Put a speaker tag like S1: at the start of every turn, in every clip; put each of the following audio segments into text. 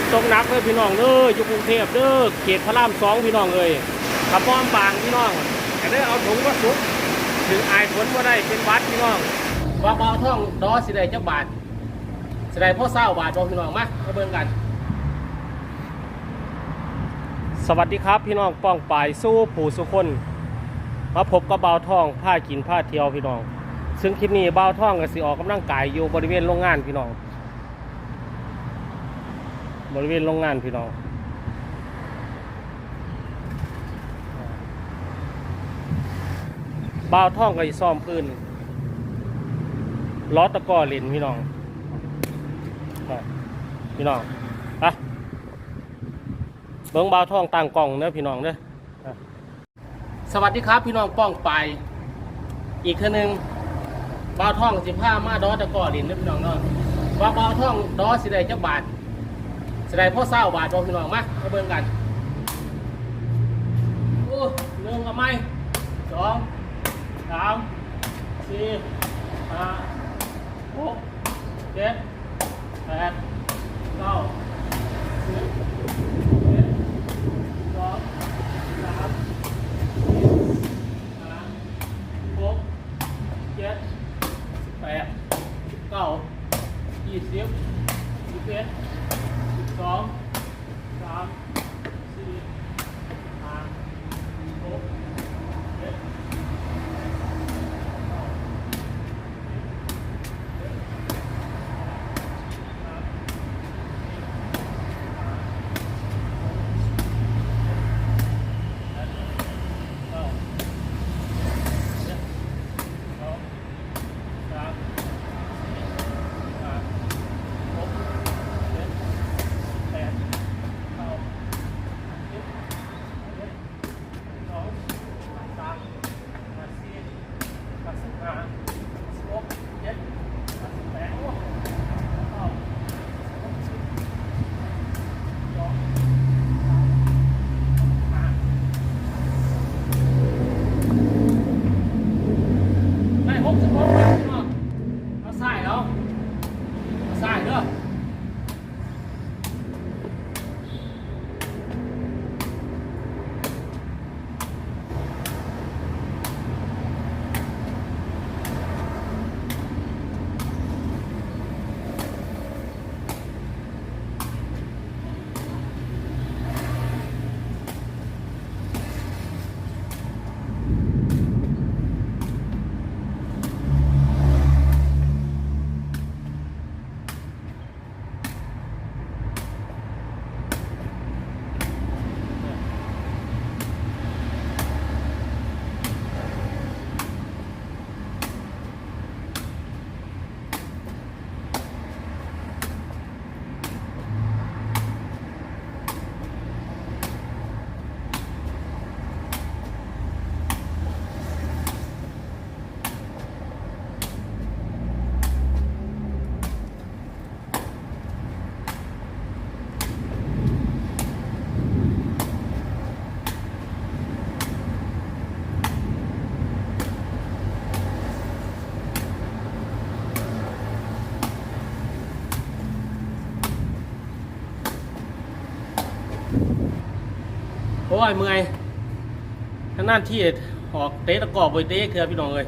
S1: นตกหนักเลยพี่น้องเด้ออยู่กรุงเทพเด้อเขตพระรามสองพี่น้องเลยขับป้อมบางพี่น้องแต่ได้เอาถุงวัสุกถึงอายฝนว่าได้เป็นวัดพี่น้องว่าเบาท่องดอสิได้จักบาทสิได้พ่อเศร้าบาทบ่พี่น้องมามาเบิ่งกัน สวัสดีครับพี่น้องป้องปายสู้ผู้สุคนมาพบกับเบาท่องผ้ากินผ้าเที่ยวพี่น้อง ซึ่งคลิปนี้เบาท่องก็สิออกกำลังกายอยู่บริเวณโรงงานพี่น้อง บริเวณโรงงานพี่น้องบ่าวท่องก็สิซ่อมพื้นล้อตะก้อเลนพี่น้องอะพี่น้องอะเบิ้งบ่าวท่องต่างกล่องเด้อพี่น้องเด้อะสวัสดีครับพี่น้องป้องไป อีกเทื่อหนึงบ่าวท่องสิผ้ามาดอตะก้อเลนเด้อพี่น้องเนาะว่าบ่าวท่องดอสิได้จักบาท แสดงพ่อเศร้าบาทบอกพี่น้องมามาเบิ่งกันโอ้หนึ่งกับไม่สองสามสี่ห้าหกเจ็ดแปดเก้าสิบเอ็ดสองสามสี่ห้าหกเจ็ดแปดเก้ายี่สิบ เอ็ดสองสามสี่ อ้ยเมื่อยท่างนั่นที่ออกเตะตะกอบไปเตะคือพี่น้องเลย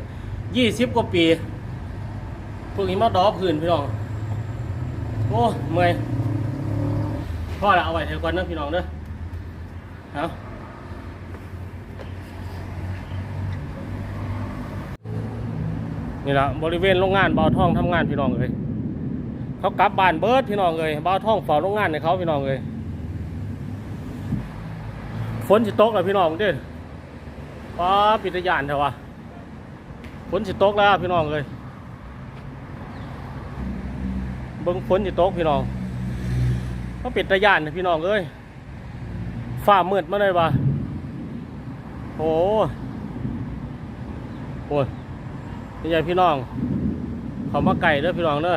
S1: ยี่สิบกว่าปีพวกนี้มาดอพื้นพี่น้องโอ้เมื่อยพ่อละเอาไว้เถอะก่อนนะพี่น้องเด้อเอานี่ละบริเวณโรงงานเบาท่องทำงานพี่น้องเลยเขากลับบ้านเบิร์ดพี่น้องเลยเบาท่องเฝ้าโรงงานในเขาพี่น้องเลย ฝนสิตกแล้วพี่น้องเด้อป้าปิดตะยานเถอะวะฝนสิตกแล้วพี่น้องเลยเบิ่งฝนสิตกพี่น้องก็ปิดตะยานนะพี่น้องเอ้ยฟ้ามืดมาเลยวะโอ้โหนี่ใหญ่พี่น้องเขามาไก่เด้อพี่น้องเด้อ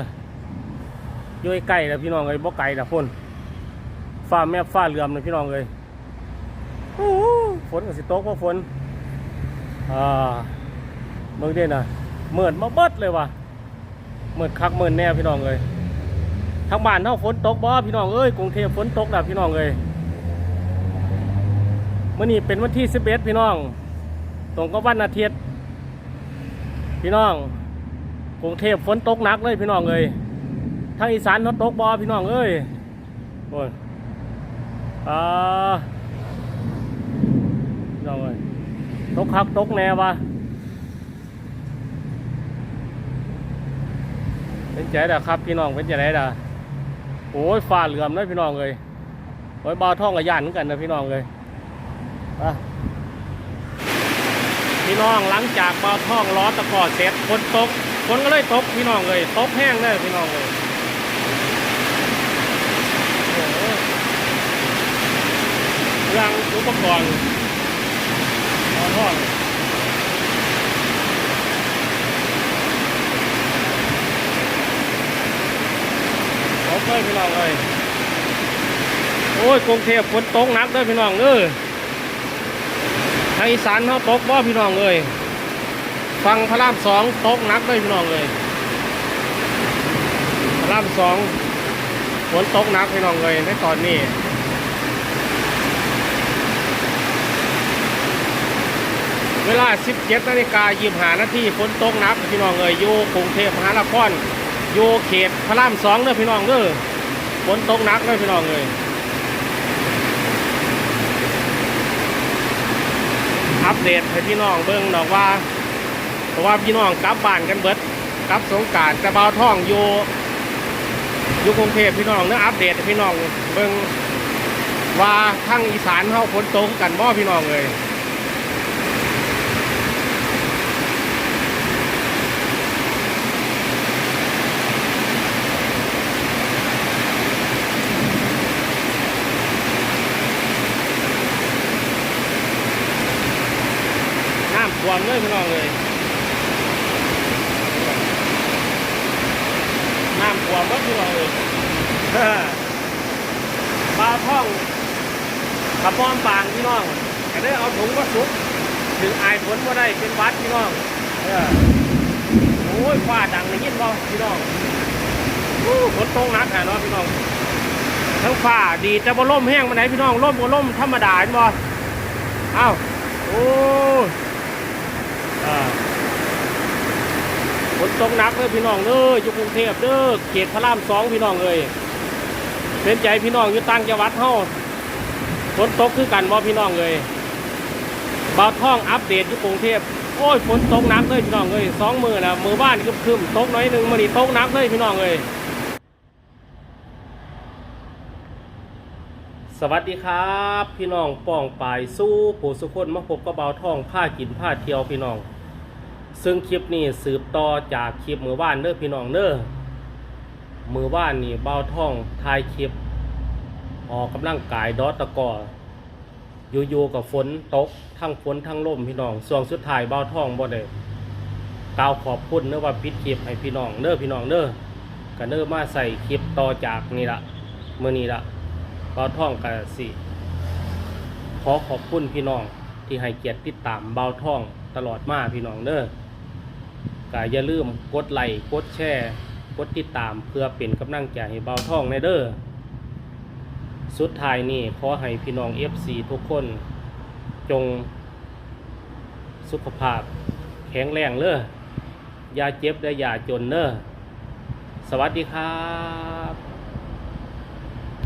S1: ยุ่ยไก่แล้วพี่น้องเลยบ่ไก่ละพ่นฟ้าแม่ฟ้าเหลื่อมเลยพี่น้องเลย ฝนกับสิตกเพราะฝนอ่าเมืองเด่นอะเมิดมาเบิดเลยว่ะเมิดคักเมิดแน่พี่น้องเลยทางบ้านเฮาฝนตกบ่พี่น้องเอ้ยกรุงเทพฝนตกแล้วพี่น้องเอ้ยมื้อนี้เป็นวันที่11พี่น้อง ตรงกับวันอาทิตย์พี่น้องกรุงเทพฝนตกหนักเลยพี่น้องเอ้ยทางอีสานเขาตกบ่พี่น้องเอ้ยโอ้ยอ่า พี่น้องเอ้ยตกคักตกแน่วะเป็นใจด่ะครับพี่น้องเป็นใจไหนด่ะโอ้ยฟ้าเหลื่อมเลยพี่น้องเลยโอ้ยบ่าท่องกับยานเหมือนกันนะพี่น้องเลยพี่น้องหลังจากบ่าท่องล้อตะกอเสร็จฝนตกฝนก็เลยตกพี่น้องเลยตกแห้งเลยพี่น้องเลยเรื่องอุปกรณ์ บ่องเขาเคยพี่น้องเลยโอ้ยกรุงเทพฝนตกหนักเด้อพี่น้องเด้อทางอีสานเขาตกบ่พี่น้องเลยฟังพระรามสองตกหนักเด้อพี่น้องเลยพระรามสองฝนตกหนักพี่น้องเลยในตอนนี้ เวลา 17นาฬิกา25นาทีฝนตกหนักพี่น้องเลยอยู่กรุงเทพมหานครอยู่เขตพระรามสองเด้อพี่น้องเด้อฝนตกหนักเด้อพี่น้องเลยอัปเดตให้พี่น้องเบิ่งดอกว่าเพราะว่าพี่น้องกลับบ้านกันเบิดกลับสงการแต่บ่าวท่องอยู่อยู่กรุงเทพพี่น้องเนื้ออัปเดตพี่น้องเบิ่งว่าทั้งอีสานเฮาฝนตกกันบ่พี่น้องเลย น้ำท่วมเลยพี่น้องเลยน้ำท่วมก็พี่น้องเลยปลาท่องกระป้อมปางพี่น้องแต่ได้เอาถุงก็สุกถึงอายฝนก็ได้เป็นหวัดพี่น้องเออโอ้ยฟ้าดังในยินบ่พี่น้องอู้ฝนตกหนักแน่เนาะพี่น้องทั้งฟ้าดีแต่บ่ล่มแห้งมาไหนใดพี่น้องล่มบ่ล่มธรรมดาเห็นบ่เอ้าโอ้ย อ่าฝน ตกหนักเลยพี่น้องเด้ออยู่กรุงเทพเด้อเขตพระรามสองพี่น้องเลยเป็นใจพี่น้องอยู่ต่างจังหวัดเฮาฝนตกคือกันบ่พี่น้องเลยบ่าวท่องอัปเดตอยู่กรุงเทพโอ้ยฝนตกหนักเลยพี่น้องเลยสองมือนะมือบ้านคึมคึมตกน้อยหนึ่งมันนี่ตกหนักเลยพี่น้องเลยสวัสดีครับ พี่น้องป้องปายสู้ผู้สุคนมาพบกับเบาวท่องผ้ากินผ้าเที่ยวพี่น้อง ซึ่งคลิปนี้สืบต่อจากคลิปมือบ้านเด้อพี่น้องเด้อมือบ้านนี่เบาท่องถ่ายคลิป ออกกำลังกายดอตะกออยู่ๆกับฝนตกทั้งฝนทั้งลมพี่น้องส่วงสุดท้ายเบาท่องบ่ได้กล่าวขอบคุณเด้อว่าปิดคลิปให้พี่น้องเด้อพี่น้องเด้อก็เด้อมาใส่คลิปต่อจากนี่ละเมื้อนี้ละเบาท่องกันสิขอขอบคุณพี่น้องที่ให้เกียรติติดตามเบาท่องตลอดมาพี่น้องเด้อ ก็อย่าลืมกดไลค์กดแชร์กดติดตามเพื่อเป็นกำลังใจให้เบาท่องในเด้อสุดท้ายนี่ขอให้พี่น้อง FC ทุกคนจงสุขภาพแข็งแรงเด้ออย่าเจ็บและอย่าจนเด้อสวัสดีครับ